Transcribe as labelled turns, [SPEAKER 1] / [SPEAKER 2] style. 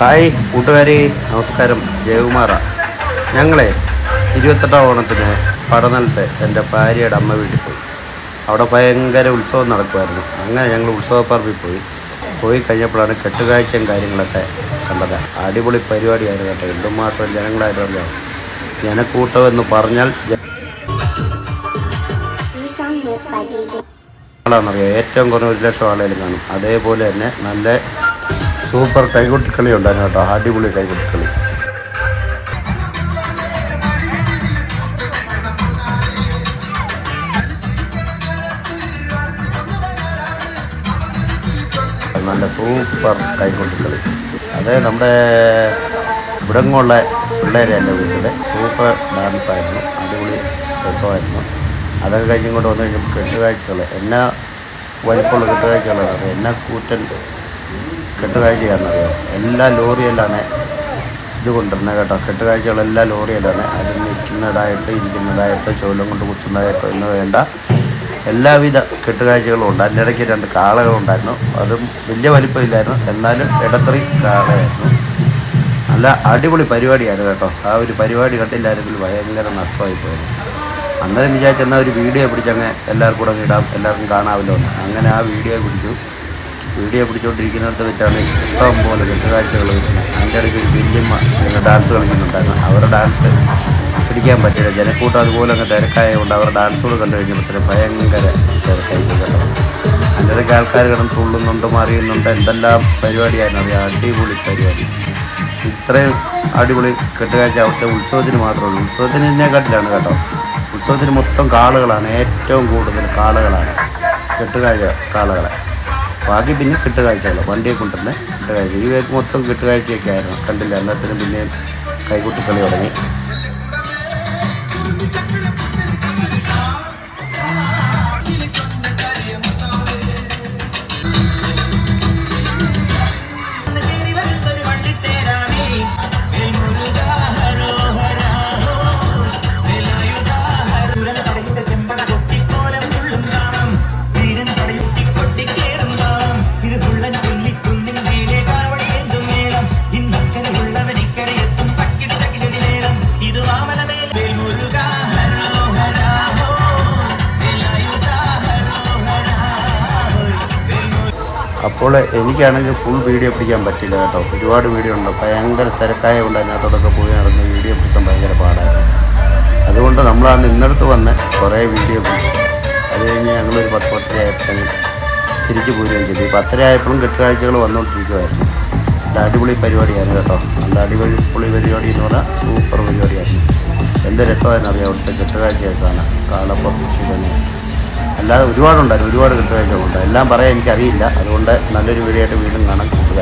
[SPEAKER 1] Hi കൂട്ടുകാരെ നമസ്കാരം. ജയകുമാറ. ഞങ്ങളെ ഇരുപത്തെട്ടാം ഓണത്തിന് പടനിലത്തെ എന്റെ ഭാര്യയുടെ അമ്മ വീട്ടിൽ പോയി. അവിടെ ഭയങ്കര ഉത്സവം നടക്കുമായിരുന്നു അങ്ങനെ ഞങ്ങൾ ഉത്സവപ്പറമ്പിൽ പോയി. പോയി കഴിഞ്ഞപ്പോഴാണ് കെട്ടുകാഴ്ചയും കാര്യങ്ങളൊക്കെ കണ്ടത്. അടിപൊളി പരിപാടിയായിരുന്നു കേട്ടോ. എന്തുമാത്രം ജനങ്ങളായിരുന്നു. ജനക്കൂട്ടം എന്ന് പറഞ്ഞാൽ ആളാണെന്നറിയാം. ഏറ്റവും കുറഞ്ഞ ഒരു ലക്ഷം ആളേലും കാണും. അതേപോലെ തന്നെ നല്ല സൂപ്പർ കൈകൊട്ടിക്കളി ഉണ്ടായിരുന്നു കേട്ടോ. അടിപൊളി കൈകൊട്ടിക്കളി. നല്ല സൂപ്പർ കൈകൊട്ടിക്കളി. അത് നമ്മുടെ ഇവിടങ്ങുള്ള പിള്ളേരെ എന്റെ സൂപ്പർ ഡാൻസ് ആയിരുന്നു. അടിപൊളി രസമായിരുന്നു. അതൊക്കെ കഴിഞ്ഞും കൊണ്ട് വന്നു കഴിഞ്ഞപ്പോൾ കെട്ടുകാഴ്ചകൾ എന്നാ വലിപ്പമുള്ള കെട്ടുകാഴ്ചകളാണ്. എന്നാ കൂറ്റൻ കെട്ടുകാഴ്ചയാണെന്നറിയാം. എല്ലാ ലോറിയിലാണ് ഇത് കൊണ്ടുവരുന്നത് കേട്ടോ. കെട്ടുകാഴ്ചകളെല്ലാം ലോറിയിലാണ് അത് നിൽക്കുന്നതായിട്ട് ഇരിക്കുന്നതായിട്ട് ചോലം കൊണ്ട് കുത്തുന്നതായിട്ടോ എന്ന് വേണ്ട. എല്ലാവിധ കെട്ടുകാഴ്ചകളും ഉണ്ട്. അതിന്റെ ഇടയ്ക്ക് രണ്ട് കാളകളുണ്ടായിരുന്നു. അതും വലിയ വലിപ്പമില്ലായിരുന്നു. എന്നാലും ഇടത്തറി കാളയായിരുന്നു. നല്ല അടിപൊളി പരിപാടിയായിരുന്നു കേട്ടോ. ആ ഒരു പരിപാടി കണ്ടില്ലായിരുന്നെങ്കിൽ ഭയങ്കര നഷ്ടമായി പോയത് അന്നേരം വിചാരിച്ചെന്നാൽ ഒരു വീഡിയോ പിടിച്ചങ്ങ് എല്ലാവർക്കും കൂടെ ഇടാം. എല്ലാവർക്കും കാണാമല്ലോ അങ്ങനെ ആ വീഡിയോ പിടിച്ചു. വീഡിയോ പിടിച്ചുകൊണ്ടിരിക്കുന്നിടത്ത് വെച്ചാണ് ഇഷ്ടം പോലെ വരുന്നത് അതിന്റെ ഇടയ്ക്ക് ഒരു വല്യമ്മ ഡാൻസ് കളിക്കുന്നുണ്ടായിരുന്നു അവരുടെ ഡാൻസ് പിടിക്കാൻ പറ്റില്ല. ജനക്കൂട്ടം അതുപോലെ അങ്ങ് തിരക്കായതുകൊണ്ട് അവരുടെ ഡാൻസുകൾ കണ്ടു കഴിഞ്ഞപ്പോൾ ഭയങ്കര തിരക്കായി കേട്ടോ. അതിന്റെ ഇടയ്ക്ക് ആൾക്കാർ കിടന്ന് തുള്ളുന്നുണ്ട് മറിയുന്നുണ്ട്. എന്തെല്ലാം പരിപാടിയായിരുന്നു. അറിയാം അടിപൊളി പരിപാടി. ഇത്രയും അടിപൊളി കെട്ടുകാഴ്ച അവിടുത്തെ ഉത്സവത്തിന് മാത്രമേ ഉള്ളൂ. ഉത്സവത്തിന് ഇതിനെക്കാട്ടിലാണ് കേട്ടോ. ഉത്സവത്തിന് മൊത്തം കാളുകളാണ്. ഏറ്റവും കൂടുതൽ കാളുകളാണ്. കെട്ടുകാഴ്ച കാളകളെ. ബാക്കി പിന്നെ കെട്ടുകാഴ്ചകൾ വണ്ടിയെ കൊണ്ടുവന്ന് കെട്ടുകാഴ്ച ഈ വേക്ക് മൊത്തം കെട്ടുകാഴ്ചയൊക്കെ ആയിരുന്നു. കണ്ടില്ല. എല്ലാത്തിനും പിന്നെയും കൈകൂട്ടിക്കളി തുടങ്ങി. അപ്പോൾ എനിക്കാണെങ്കിൽ ഫുൾ വീഡിയോ പിടിക്കാൻ പറ്റില്ല കേട്ടോ. ഒരുപാട് വീഡിയോ ഉണ്ട്. ഭയങ്കര തിരക്കായ കൊണ്ട് അതിനകത്തോടൊക്കെ പോയി നടന്ന് വീഡിയോ പിടിക്കാൻ ഭയങ്കര പാടായിരുന്നു അതുകൊണ്ട് നമ്മൾ അന്ന് ഇന്നടത്ത് വന്ന് കുറേ വീഡിയോ പിടിച്ചു അത് കഴിഞ്ഞ് ഞങ്ങളൊരു പത്ത് പത്തര ആയപ്പോൾ തിരിച്ചു പോരുകയും ചെയ്തു. ഈ പത്തര ആയപ്പോഴും കെട്ടുകാഴ്ചകൾ വന്നുകൊണ്ടിരിക്കുമായിരുന്നു അത് അടിപൊളി പരിപാടിയായിരുന്നു കേട്ടോ. നല്ല അടിപൊളി പൊളി പരിപാടി എന്ന് പറഞ്ഞാൽ സൂപ്പർ പരിപാടിയായിരുന്നു. എന്ത് രസമായിരുന്നു അറിയാം അവിടുത്തെ കെട്ടുകാഴ്ചയായിട്ടാണ് കാളപ്പുറത്ത് ശിവന് അല്ലാതെ ഒരുപാടുണ്ടായിരുന്നു ഒരുപാട് കെട്ടുകാഴ്ചകളുണ്ട് എല്ലാം പറയാൻ എനിക്കറിയില്ല. അതുകൊണ്ട് നല്ലൊരു വീഡിയോ ആയിട്ട് വീണ്ടും